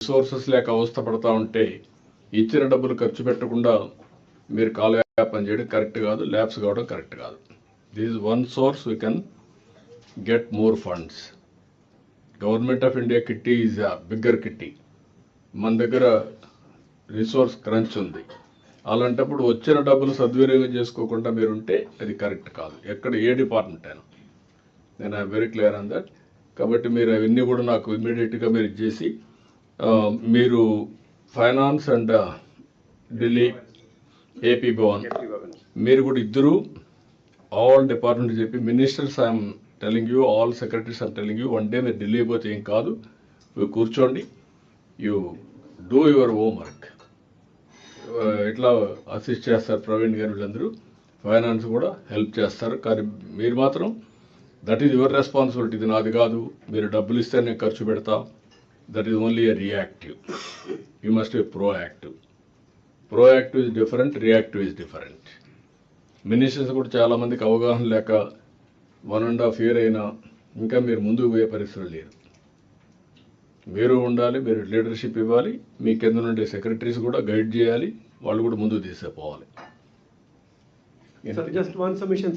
Resources లేక అవస్థ పడతా ఉంటే ఇచ్చిన డబ్బులు ఖర్చు పెట్టకుండా మీరు కాలయాపన చేయడం కరెక్ట్ కాదు ల్యాబ్స్ కావడం కరెక్ట్ కాదు. This one source we can get more funds government of India kitty is a bigger kitty మన దగ్గర రిసోర్స్ క్రంచ్ ఉంది. అలాంటప్పుడు వచ్చిన డబ్బులు సద్వినియోగం చేసుకోకుండా మీరు ఉంటే అది కరెక్ట్ కాదు. ఎక్కడ ఏ డిపార్ట్మెంట్ అయినా. నేను I very clear on that కాబట్టి మీరు అవన్నీ కూడా నాకు ఇమీడియట్గా మీరు ఇచ్చేసి మీరు finance and Delhi AP Bhavan. మీరు కూడా ఇద్దరు ఆల్ డిపార్ట్మెంట్ చెప్పి ministers I'm telling you all secretaries I'm telling you one day మీరు ఢిల్లీ పోతే ఏం కాదు. మీరు కూర్చోండి. You do your homework ఇట్లా అసిస్ట్ చేస్తారు ప్రవీణ్ గారు వీళ్ళందరూ? ఫైనాన్స్ కూడా హెల్ప్ చేస్తారు. కానీ మీరు మాత్రం దట్ ఈజ్ యువర్ రెస్పాన్సిబిలిటీ. ఇది నాది కాదు. మీరు డబ్బులు ఇస్తే నేను ఖర్చు పెడతా. That is only reactive you must be proactive proactive is different reactive is different ministers కూడా చాలా మందికి అవగాహన లేక వన్ అండ్ హాఫ్ ఇయర్ అయినా ఇంకా మీరు ముందుకు పోయే పరిస్థితులు లేరు. మీరు ఉండాలి మీరు లీడర్షిప్ ఇవ్వాలి మీ కింద నుండి సెక్రటరీస్ కూడా గైడ్ చేయాలి వాళ్ళు కూడా ముందుకు తీసుకుపోవాలి. Sir, just one submission.